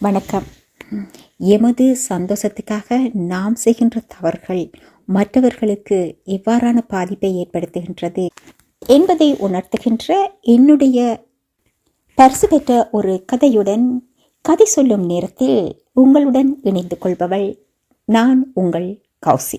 வணக்கம். எமது சந்தோஷத்துக்காக நாம் செய்கின்ற தவறுகள் மற்றவர்களுக்கு எவ்வாறான பாதிப்பை ஏற்படுத்துகின்றது என்பதை உணர்த்துகின்ற என்னுடைய பரிசு பெற்ற ஒரு கதையுடன் கதை சொல்லும் நேரத்தில் உங்களுடன் இணைந்து கொள்பவள் நான் உங்கள் கௌசி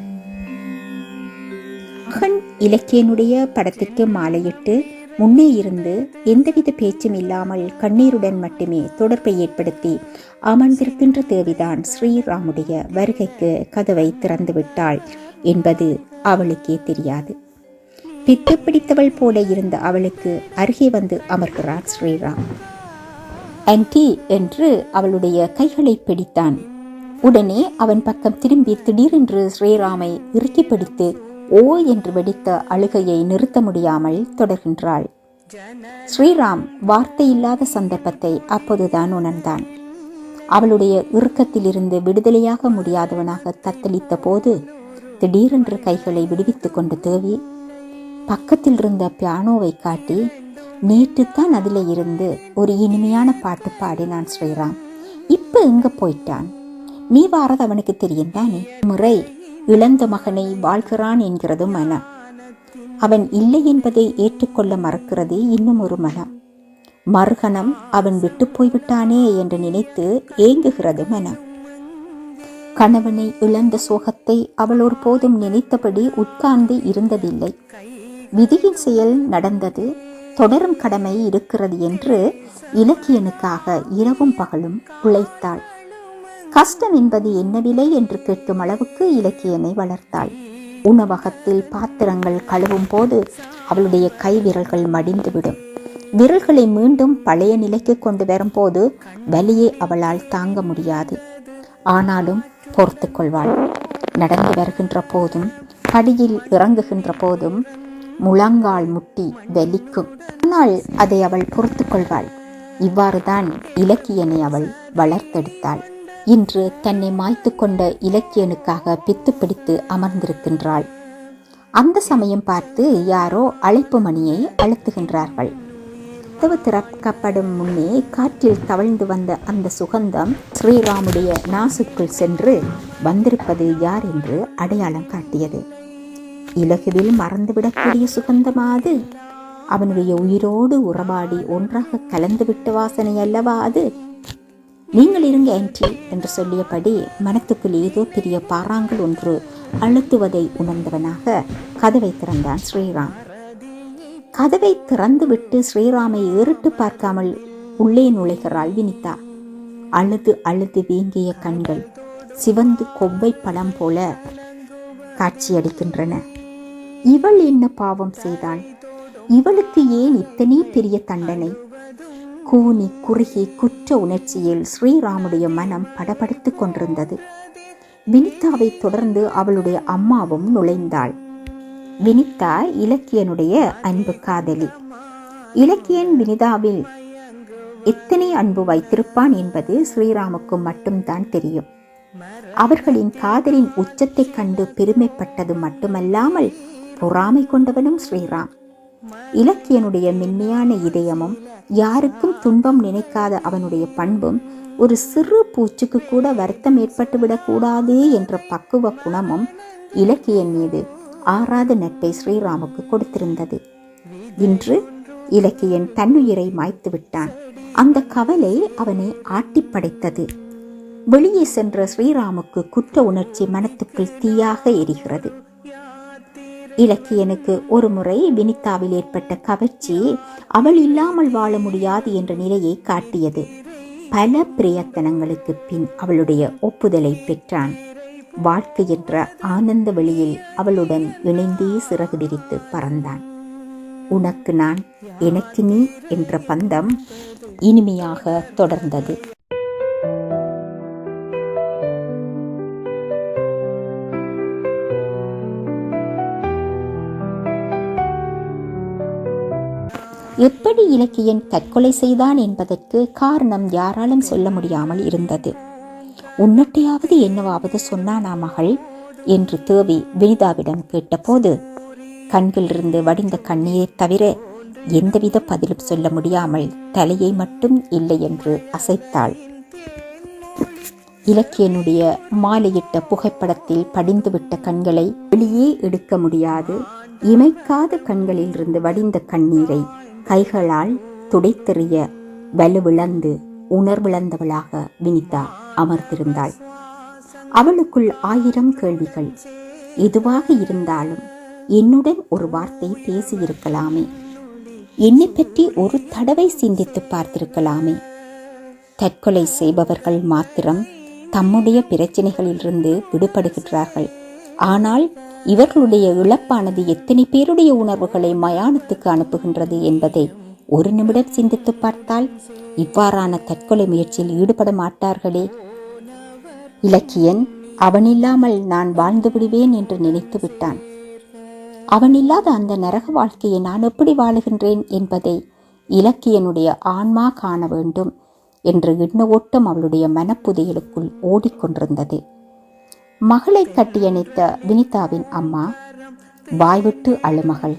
இலக்கியனுடைய படத்திற்கு மாலையிட்டு முன்னே இருந்து எந்தவித பேச்சும் இல்லாமல் கண்ணீருடன் மட்டுமே தொடர்பை ஏற்படுத்தி அமர்ந்திருக்கின்ற தேவிதான் ஸ்ரீராமுடைய வருகைக்கு கதவை திறந்து விட்டாள் என்பது அவளுக்கே தெரியாது. பித்து பிடித்தவள் போல இருந்த அவளுக்கு அருகே வந்து அமர்கிறார் ஸ்ரீராம். ஆன்டி என்று அவளுடைய கைகளை பிடித்தான். உடனே அவன் பக்கம் திரும்பி திடீரென்று ஸ்ரீராமை இறுக்கி பிடித்து ஓ என்று வெடித்த அழுகையை நிறுத்த முடியாமல் தொடர்கின்றாள். ஸ்ரீராம் வார்த்தையில்லாத சந்தர்ப்பத்தை அப்போதுதான் உணர்ந்தான். அவளுடைய இறுக்கத்திலிருந்து விடுதலையாக முடியாதவனாக தத்தளித்த போது திடீரென்று கைகளை விடுவித்துக் கொண்டு தேவி பக்கத்தில் இருந்த பியானோவை காட்டி நேற்றுத்தான் அதில் இருந்து ஒரு இனிமையான பாட்டு பாடினான் ஸ்ரீராம். இப்போ எங்க போயிட்டான்? நீ வாரது அவனுக்கு தெரியும் தானே முறை இழந்த மகனை வாழ்கிறான் என்கிறது மனம் அவன் இல்லை என்பதை ஏற்றுக்கொள்ள மறக்கிறது இன்னும் ஒரு மனம் மறுகணம் அவன் விட்டு போய்விட்டானே என்று நினைத்து ஏங்குகிறது மனம் கணவனை இழந்த சோகத்தை அவள் ஒரு போதும் நினைத்தபடி உட்கார்ந்து இருந்ததில்லை. விதியின் செயல் நடந்தது தொடரும் கடமை இருக்கிறது என்று இலக்கியனுக்காக இரவும் பகலும் உழைத்தாள். கஷ்டம் என்பது என்ன விலை என்று கேட்கும் அளவுக்கு இலக்கியனை வளர்த்தாள். உணவகத்தில் பாத்திரங்கள் கழுவும் போது அவளுடைய கை விரல்கள் மடிந்துவிடும். விரல்களை மீண்டும் பழைய நிலைக்கு கொண்டு வரும்போது வலியை அவளால் தாங்க முடியாது. ஆனாலும் பொறுத்து கொள்வாள். நடந்து வருகின்ற போதும் படியில் இறங்குகின்ற போதும் முழங்கால் முட்டி வலிக்கும். ஆனால் அதை அவள் பொறுத்து கொள்வாள். இவ்வாறுதான் இலக்கியனை அவள் வளர்த்தெடுத்தாள். இன்று தன்னை மாய்த்து கொண்ட இலக்கியனுக்காக பித்து பிடித்து அமர்ந்திருக்கின்றாள். அந்த சமயம் பார்த்து யாரோ அழைப்பு மணியை அழுத்துகின்றார்கள். கதவு திறக்கப்படும் முன்னே காற்றில் தவழ்ந்து வந்த அந்த சுகந்தம் ஸ்ரீராமுடைய நாசுக்குள் சென்று வந்திருப்பது யார் என்று அடையாளம் காட்டியது. இலகுவில் மறந்துவிடக்கூடிய சுகந்தமாது அவனுடைய உயிரோடு உறவாடி ஒன்றாக கலந்துவிட்ட வாசனை அல்லவா அது? நீங்கள் இருங்க ஆன்டி என்று சொல்லியபடி மனத்துக்குள் ஏதோ பெரிய பாறாங்கல் ஒன்று அழுத்துவதை உணர்ந்தவனாக கதவை திறந்தான் ஸ்ரீராம். கதவை திறந்துவிட்டு ஸ்ரீராமை ஏறிட்டு பார்க்காமல் உள்ளே நுழைகிறாள் வினிதா. அழுது அழுது வீங்கிய கண்கள் சிவந்து கொவ்வை பழம் போல காட்சியளிக்கின்றன. இவள் என்ன பாவம் செய்தாள்? இவளுக்கு ஏன் இத்தனை பெரிய தண்டனை? கூனி குறுகி குற்ற உணர்ச்சியில் ஸ்ரீராமுடைய மனம் படபடுத்துக் கொண்டிருந்தது. வினிதாவை தொடர்ந்து அவளுடைய அம்மாவும் நுழைந்தாள். வினிதா இலக்கியனுடைய அன்பு காதலி. இலக்கியன் வினிதாவில் எத்தனை அன்பு வைத்திருப்பான் என்பது ஸ்ரீராமுக்கு மட்டும்தான் தெரியும். அவர்களின் காதலின் உச்சத்தை கண்டு பெருமைப்பட்டது மட்டுமல்லாமல் பொறாமை கொண்டவனும் ஸ்ரீராம். இலக்கியனுடைய மென்மையான இதயமும் யாருக்கும் துன்பம் நினைக்காத அவனுடைய பண்பும் ஒரு சிறு பூச்சுக்கு கூட வருத்தம் ஏற்பட்டுவிடக்கூடாது என்ற பக்குவ குணமும் இலக்கியன் மீது ஆறாத நட்பை ஸ்ரீராமுக்கு கொடுத்திருந்தது. இன்று இலக்கியன் தன்னுயிரை மாய்த்து விட்டான். அந்த கவலை அவனை ஆட்டிப்படைத்தது வெளியே சென்ற ஸ்ரீராமுக்கு குற்ற உணர்ச்சி மனத்துக்குள் தீயாக எரிகிறது. இலக்கியனுக்கு ஒரு முறை வினிதாவில் ஏற்பட்ட கவர்ச்சி அவள் இல்லாமல் வாழ முடியாது என்ற நிலையை காட்டியது. பல பிரயத்தனங்களுக்கு பின் அவளுடைய ஒப்புதலை பெற்றான். வாழ்க்கை என்ற ஆனந்த வெளியில் அவளுடன் இணைந்தே சிறகு விரித்து பறந்தான். உனக்கு நான் எனக்கு நீ என்ற பந்தம் இனிமையாக தொடர்ந்தது. எப்படி இலக்கியன் தற்கொலை செய்தான் என்பதற்கு காரணம் யாராலும் சொல்ல முடியாமல் இருந்தது. உன்னட்டையாவது என்னவாவது சொன்னானா மகள்? என்று தேவி வினிதாவிடம் கேட்டபோது கண்களிலிருந்து வடிந்த கண்ணீரை தவிர எந்தவித பதிலும் சொல்ல முடியாமல் தலையை மட்டும் இல்லை என்று அசைத்தாள். இலக்கியனுடைய மாலையிட்ட புகைப்படத்தில் படிந்துவிட்ட கண்களை வெளியே எடுக்க முடியாது. இமைக்காத கண்களிலிருந்து வடிந்த கண்ணீரை கைகளால் துடைத்தெறிய வலுவிழந்து உணர்விழந்தவளாக வினிதா அமர்ந்திருந்தாள். அவளுக்குள் ஆயிரம் கேள்விகள். எதுவாக இருந்தாலும் என்னுடன் ஒரு வார்த்தை பேசியிருக்கலாமே. என்னை பற்றி ஒரு தடவை சிந்தித்து பார்த்திருக்கலாமே. தற்கொலை செய்பவர்கள் மாத்திரம் தம்முடைய பிரச்சனைகளிலிருந்து விடுபடுகின்றார்கள். ஆனால் இவர்களுடைய இழப்பானது எத்தனை பேருடைய உணர்வுகளை மயானத்துக்கு அனுப்புகின்றது என்பதை ஒரு நிமிடம் சிந்தித்து பார்த்தால் இவ்வாறான தற்கொலை முயற்சியில் ஈடுபட மாட்டார்களே. இலக்கியன் அவனில்லாமல் நான் வாழ்ந்து விடுவேன் என்று நினைத்து விட்டான். அவனில்லாத அந்த நரக வாழ்க்கையை நான் எப்படி வாழுகின்றேன் என்பதை இலக்கியனுடைய ஆன்மா காண வேண்டும் என்று எண்ண ஓட்டம் அவளுடைய மனப்புதையலுக்குள் ஓடிக்கொண்டிருந்தது. மகளை கட்டியணைத்த வினிதாவின் அம்மா வாய்விட்டு அழுமகள்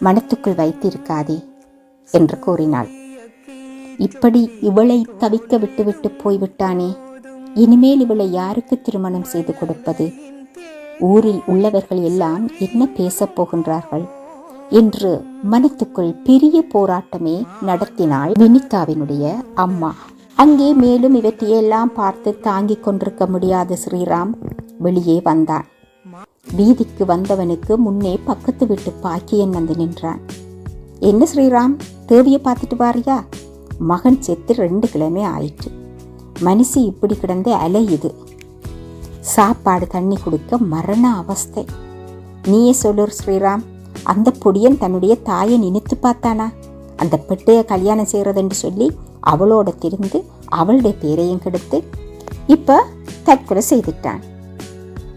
மனத்துக்குள் வைத்திருக்காதே என்று கூறினாள். இப்படி இவளை தவிக்க விட்டுவிட்டு போய்விட்டானே இனிமேல் இவளை யாருக்கு திருமணம் செய்து கொடுப்பது? ஊரில் உள்ளவர்கள் எல்லாம் என்ன பேசப் போகின்றார்கள்? என்று மனத்துக்குள் பெரிய போராட்டமே நடத்தினாள் வினிதாவினுடைய அம்மா. அங்கே மேலும் இவற்றையெல்லாம் பார்த்து தாங்கிக் கொண்டிருக்க முடியாத ஸ்ரீராம் வெளியே வந்தான். வீதிக்கு வந்தவனுக்கு முன்னே பக்கத்து வீட்டு பாக்கியன் வந்து நின்றான். என்ன ஸ்ரீராம் தேவியை பார்த்துட்டு வாரியா? மகன் செத்து ரெண்டு கிழமை ஆயிற்று. மனுஷி இப்படி கிடந்து அலையுது சாப்பாடு தண்ணி கொடுக்க மரண அவஸ்தை. நீயே சொல்லு ஸ்ரீராம் அந்த பொடியன் தன்னுடைய தாயை நினைத்து பார்த்தானா? அந்த பெட்டையை கல்யாணம் செய்யறதுன்னு சொல்லி அவளோட திருந்து அவளுடைய பேரையும் கெடுத்து இப்போ தற்கொலை செய்துட்டான்.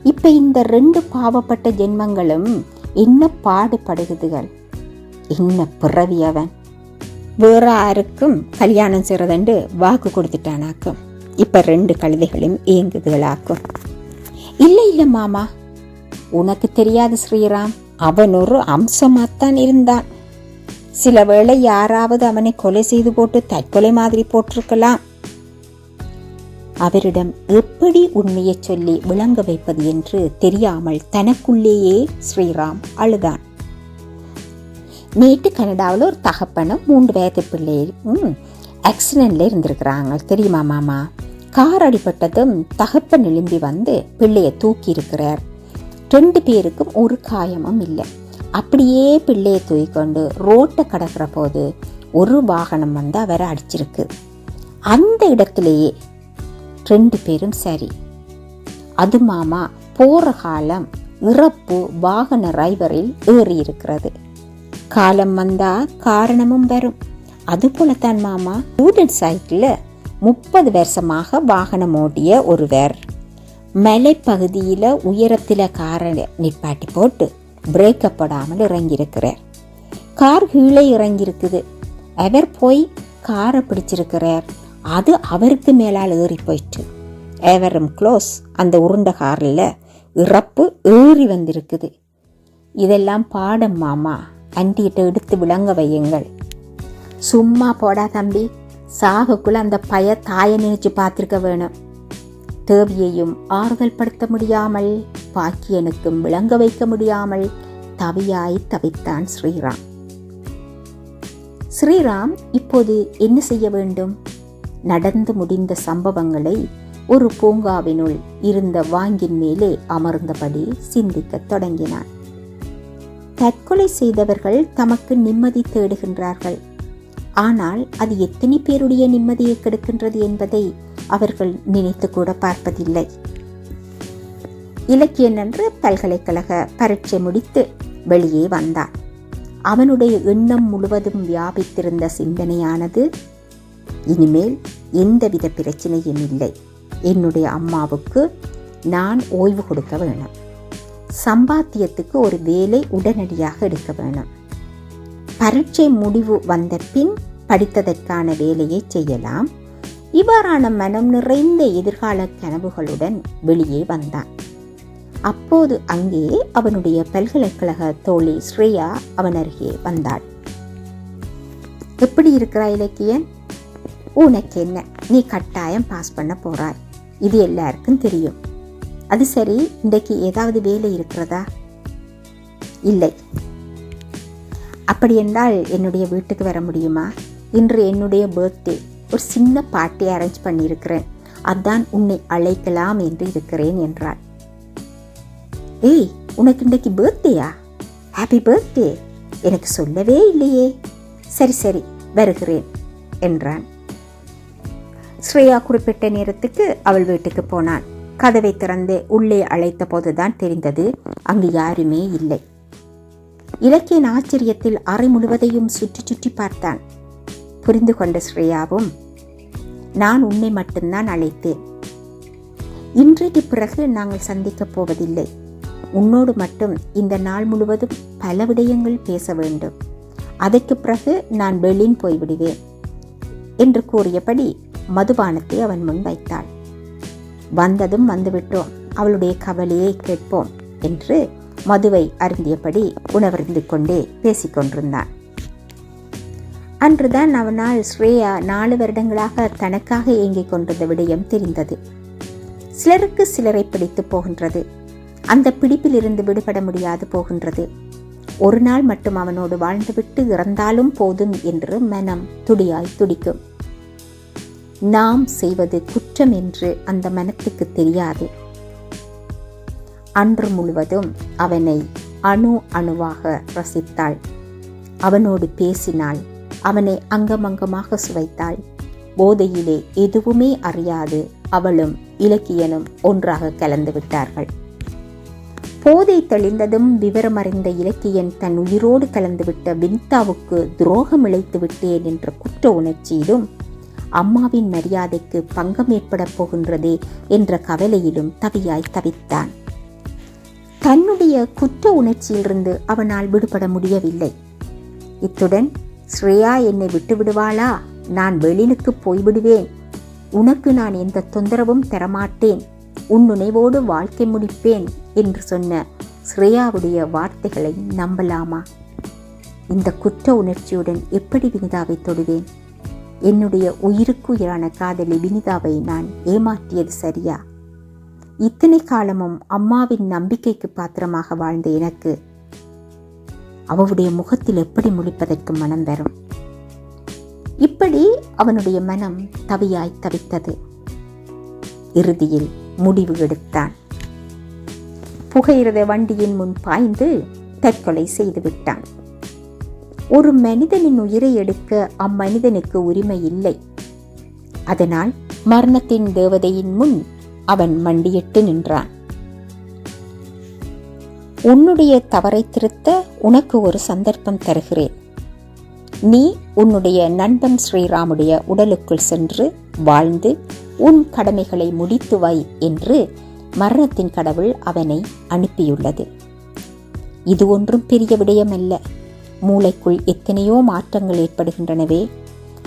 இப்போ இந்த ரெண்டு பாவப்பட்ட ஜென்மங்களும் என்ன பாடுபடுகுதுகள் என்ன பிறவி அவன்? வேற யாருக்கும் கல்யாணம் செய்கிறதண்டு வாக்கு கொடுத்துட்டானாக்கும். இப்போ ரெண்டு கழுதைகளையும் இயங்குதுகளாக்கும் இல்லை இல்லை மாமா. உனக்கு தெரியாது ஸ்ரீராம் அவன் ஒரு அம்சமாகத்தான் இருந்தான். சில வேளை யாராவது அவனை கொலை செய்து போட்டு தற்கொலை மாதிரி போட்டிருக்கலாம். அவரிடம் எப்படி உண்மையை சொல்லி விளங்க வைப்பது என்று தெரியாமல் தனக்குள்ளேயே ஸ்ரீராம் அழுதான். நேற்று கனடாவில் ஒரு தகப்பனும் மூன்று வயது பிள்ளையும் ஆக்சிடென்ட்ல இருந்திருக்கிறாங்க. தெரியுமா மாமா? கார் அடிபட்டதும் தகப்பன் எழும்பி வந்து பிள்ளையை தூக்கி இருக்கிறார் ரெண்டு பேருக்கும் ஒரு காயமும் இல்லை. அப்படியே பிள்ளையை தூக்கிக்கொண்டு ரோட்டை கடக்கிற போது ஒரு வாகனம் வந்து அவரை அடிச்சிருக்கு. அந்த இடத்துலையே ரெண்டு பேரும் சரி. அது மாமா போகிற காலம் இறப்பு வாகன டிரைவரில் ஏறி இருக்கிறது. காலம் வந்தா காரணமும் வரும். அதுபோல தான் மாமா ஸ்டூடெண்ட் சைக்கிளில் முப்பது வருஷமாக வாகனம் ஓட்டிய ஒருவர். மலைப்பகுதியில் உயரத்தில் காரை நிப்பாட்டி போட்டு பிரேக் போடாமல் இறங்கியிருக்கிறார். கார் கீழே இறங்கியிருக்குது. அவர் போய் காரை பிடிச்சிருக்கிறார். அது அவருக்கு மேலால் ஏறி போயிட்டு எவரும் க்ளோஸ் அந்த உருண்ட காரில் இறப்பு ஏறி வந்திருக்குது. இதெல்லாம் பாடம் மாமா. அண்டிகிட்ட எடுத்து விளங்க வையுங்கள். சும்மா போடா தம்பி. சாகுக்குள்ள அந்த பய தாயை நினைச்சு பார்த்துருக்க வேணும். தேவியையும் ஆறுதல் படுத்த முடியாமல் பாக்கியனுக்கும் விளங்க வைக்க முடியாமல் தவியாய் தவித்தான் ஸ்ரீராம். ஸ்ரீராம் இப்போது என்ன செய்ய வேண்டும்? நடந்து முடிந்த சம்பவங்களை ஒரு பூங்காவினுள் இருந்த வாங்கின் மேலே அமர்ந்தபடி சிந்திக்கத் தொடங்கினான். தற்கொலை செய்தவர்கள் தமக்கு நிம்மதி தேடுகின்றார்கள். ஆனால் அது எத்தனை பேருடைய நிம்மதியை கெடுக்கின்றது என்பதை அவர்கள் நினைத்து கூட பார்ப்பதில்லை. இலக்கியன் என்று பல்கலைக்கழக பரீட்சை முடித்து வெளியே வந்தான் அவனுடைய எண்ணம் முழுவதும் வியாபித்திருந்த சிந்தனையானது இனிமேல் எந்தவித பிரச்சனையும் இல்லை. என்னுடைய அம்மாவுக்கு நான் ஓய்வு கொடுக்க வேணும். சம்பாத்தியத்துக்கு ஒரு வேலை உடனடியாக எடுக்க வேணும். பரீட்சை முடிவு வந்த பின் படித்ததற்கான வேலையை செய்யலாம். இவ்வாறான மனம் நிறைந்த எதிர்கால கனவுகளுடன் வெளியே வந்தான். அப்போது அங்கே அவனுடைய பல்கலைக்கழக தோழி ஸ்ரேயா அவன் அருகே வந்தாள். எப்படி இருக்கிறா இலக்கியன்? உனக்கு என்ன நீ கட்டாயம் பாஸ் பண்ண போறாய். இது எல்லாருக்கும் தெரியும். அது சரி இன்றைக்கு ஏதாவது வேலை இருக்கிறதா? இல்லை. அப்படி என்றால் என்னுடைய வீட்டுக்கு வர முடியுமா? இன்று என்னுடைய பர்த்டே ஒரு சின்ன பார்ட்டி அரேஞ்ச் பண்ணியிருக்கிறேன். அதான் உன்னை அழைக்கலாம் என்று இருக்கிறேன் என்றாள். ஏய் உனக்கு இன்றைக்கு பர்த்டேயா ஹாப்பி பர்த்டே எனக்கு சொல்லவே இல்லையே. சரி சரி வருகிறேன் என்றான். ஸ்ரேயா குறிப்பிட்ட நேரத்துக்கு அவள் வீட்டுக்கு போனான் கதவை திறந்து உள்ளே அழைத்த போதுதான் தெரிந்தது அங்கு யாருமே இல்லை. இலக்கியன் ஆச்சரியத்தில் அறை முழுவதையும் சுற்றி சுற்றி பார்த்தான். புரிந்து கொண்ட ஸ்ரேயாவும் நான் உன்னை மட்டும்தான் அழைத்தேன். இன்றைக்கு பிறகு நாங்கள் சந்திக்கப் போவதில்லை. உன்னோடு மட்டும் இந்த நாள் முழுவதும் பல விடயங்கள் பேச வேண்டும். அதற்கு பிறகு நான் பெர்லின் போய்விடுவேன் என்று கூறியபடி மதுபானத்தை அவன் முன் வைத்தாள். வந்ததும் வந்துவிட்டோம் அவளுடைய கவலையை கேட்போம் என்று மதுவை அருந்தியபடி உணவருந்து கொண்டே பேசிக்கொண்டிருந்தான் அன்றுதான் அவனால் ஸ்ரேயா நாலு வருடங்களாக தனக்காக ஏங்கிக் கொண்டிருந்த விடயம் தெரிந்தது. சிலருக்கு சிலரை பிடித்து போகின்றது. அந்த பிடிப்பிலிருந்து விடுபட முடியாது போகின்றது. ஒரு நாள் மட்டும் அவனோடு வாழ்ந்துவிட்டு இறந்தாலும் போதும் என்று மனம் துடியாய் துடிக்கும். நாம் செய்வது குற்றம் என்று அந்த மனத்துக்கு தெரியாது. அன்று முழுவதும் அவனை அணு அணுவாக ரசித்தாள். அவனோடு பேசினாள். அவனை அங்கமங்கமாக சுவைத்தாள். போதையிலே எதுவுமே அறியாது. அவளும் இலக்கியனும் ஒன்றாக கலந்து விட்டார்கள். போதை தெளிந்ததும் விவரமறிந்த இலக்கியன் தன் உயிரோடு கலந்துவிட்ட வினிதாவுக்கு துரோகம் இழைத்து விட்டேன் என்ற குற்ற உணர்ச்சியிலும் அம்மாவின் மரியாதைக்கு பங்கம் ஏற்படப் போகின்றதே என்ற கவலையிலும் தவியாய் தவித்தான். தன்னுடைய குற்ற உணர்ச்சியிலிருந்து அவனால் விடுபட முடியவில்லை. இத்துடன் ஸ்ரேயா என்னை விட்டு விடுவாளா? நான் வெளினுக்கு போய்விடுவேன். உனக்கு நான் எந்த தொந்தரவும் தரமாட்டேன். உன் நினைவோடு வாழ்க்கை முடிப்பேன் என்று சொன்ன ஸ்ரேயாவுடைய வார்த்தைகளை நம்பலாமா? இந்த குற்ற உணர்ச்சியுடன் எப்படி வினிதாவை தொடுவேன்? என்னுடைய உயிருக்குயிரான காதலி வினிதாவை நான் ஏமாற்றியது சரியா? இத்தனை காலமும் அம்மாவின் நம்பிக்கைக்கு பாத்திரமாக வாழ்ந்த எனக்கு அவளுடைய முகத்தில் எப்படி முழிப்பதற்கு மனம் வரும்? இப்படி அவனுடைய மனம் தவியாய் தவித்தது. இறுதியில் முடிவு எடுத்தான். புகையிரத வண்டியின் முன் பாய்ந்து தற்கொலை செய்து விட்டான். ஒரு மனிதனின் உயிரை எடுக்க அம்மனிதனுக்கு உரிமை இல்லை. அதனால் மரணத்தின் தேவதையின் முன் அவன் மண்டியிட்டு நின்றான். உன்னுடைய தவறை திருத்த உனக்கு ஒரு சந்தர்ப்பம் தருகிறேன். நீ உன்னுடைய நண்பன் ஸ்ரீராமுடைய உடலுக்குள் சென்று வாழ்ந்து உன் கடமைகளை முடித்து வை என்று மரணத்தின் கடவுள் அவனை அனுப்பியுள்ளது. இது ஒன்றும் பெரிய விடயமல்ல. மூளைக்குள் எத்தனையோ மாற்றங்கள் ஏற்படுகின்றனவே.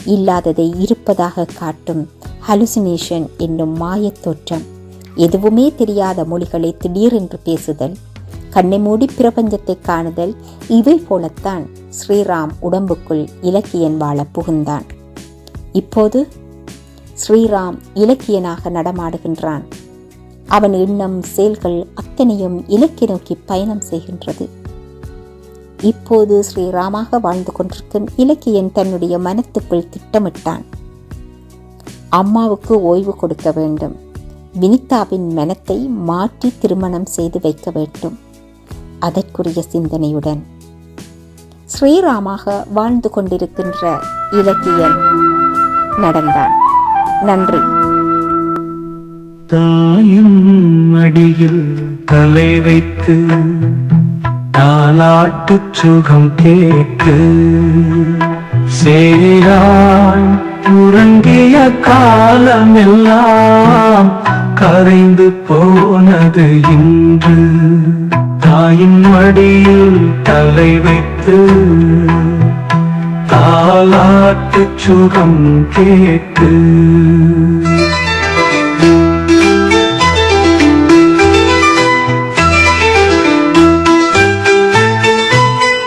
இல்லாததை இருப்பதாக காட்டும் ஹலுசினேஷன் என்னும் மாயத் தோற்றம். எதுவுமே தெரியாத மொழிகளை திடீரென்று பேசுதல் கண்ணை மூடி பிரபஞ்சத்தை காணுதல் இவை போலத்தான் ஸ்ரீராம் உடம்புக்குள் இலக்கியன் வாழ புகுந்தான். இப்போது ஸ்ரீராம் இலக்கியனாக நடமாடுகின்றான். அவன் எண்ணம் செயல்கள் அத்தனையும் இலக்கிய நோக்கி பயணம் செய்கின்றது. இப்போது ஸ்ரீராமாக வாழ்ந்து கொண்டிருக்கும் இலக்கியன் தன்னுடைய மனத்துக்குள் திட்டமிட்டான். அம்மாவுக்கு ஓய்வு கொடுக்க வேண்டும். வினிதாவின் மனத்தை மாற்றி திருமணம் செய்து வைக்க வேண்டும். அதற்குரிய சிந்தனையுடன். ஸ்ரீராமாக வாழ்ந்து கொண்டிருக்கின்ற இலக்கியன் நடந்தான். நன்றி. தாயும் அடியில் தலை வைத்து தாலாட்டு சுகம் கேட்டு சேரான் உறங்கிய காலமெல்லாம் கரைந்து போனது இன்று. தாயின் மடியில் தலை வைத்து தாலாட்டு சுகம் கேட்டு.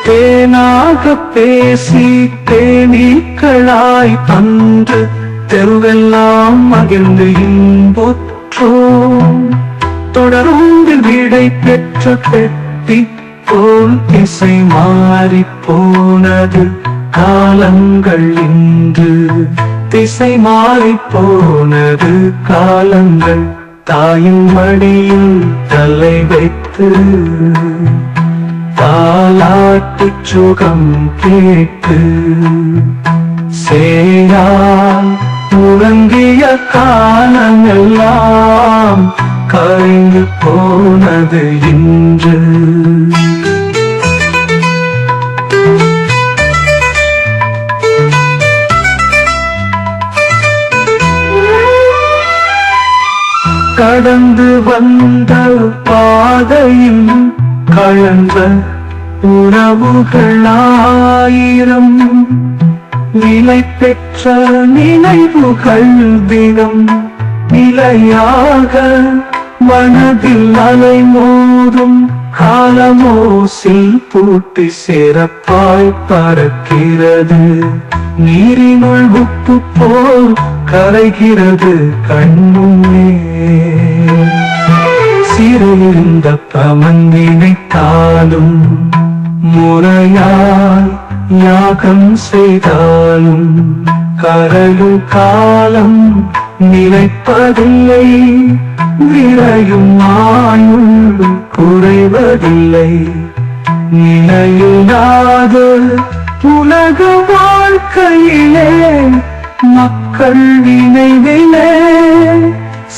தேனாக பேசி தேனீக்களாய் தந்து தெருவெல்லாம் மகிழ்ந்து இன்புற்றோம். தொடர்ந்து விடை பெற்ற பெட்டி போல் இசை மாறி போனது. காலங்கள் இன்று திசை மாறி போனது காலங்கள். தாயின் மடியில் தலை வைத்து தாலாட்டு சுகம் கேட்டு சேரால் உறங்கிய காலமெல்லாம் கரைந்து போனது இன்று. கழந்த உறவுகளாயிரம். நிலை பெற்ற நினைவுகள் தினம் நிலையாக மனதில் அலை மோதும் காலமோசில் பூட்டி சிறப்பாய் பறக்கிறது. நீரினுள் உப்பு போல் கரைகிறது கண்முன்னே சிறையிருந்த பமந்தினைத்தாலும் முறையாய் யாகம் செய்தாலும் கரையும் காலம் நிலைப்பதில்லை விரையும் ஆயுள் குறைவதில்லை. நிலையில்லாத உலக வாழ்க்கையிலே மக்கள் நினைவிலே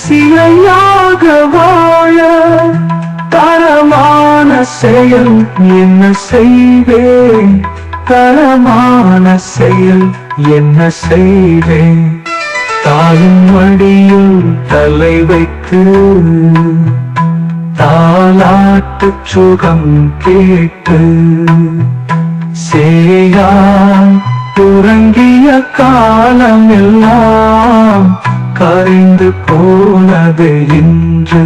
சிலையாகவா செயல் என்ன செய்வேன்? தரமான செயல் என்ன செய்வேன்? தாயின் மடியில் தலை வைத்து தாலாட்டு சுகம் கேட்டு சேயான் உறங்கிய காலம் எல்லாம் கரைந்து போனது இன்று.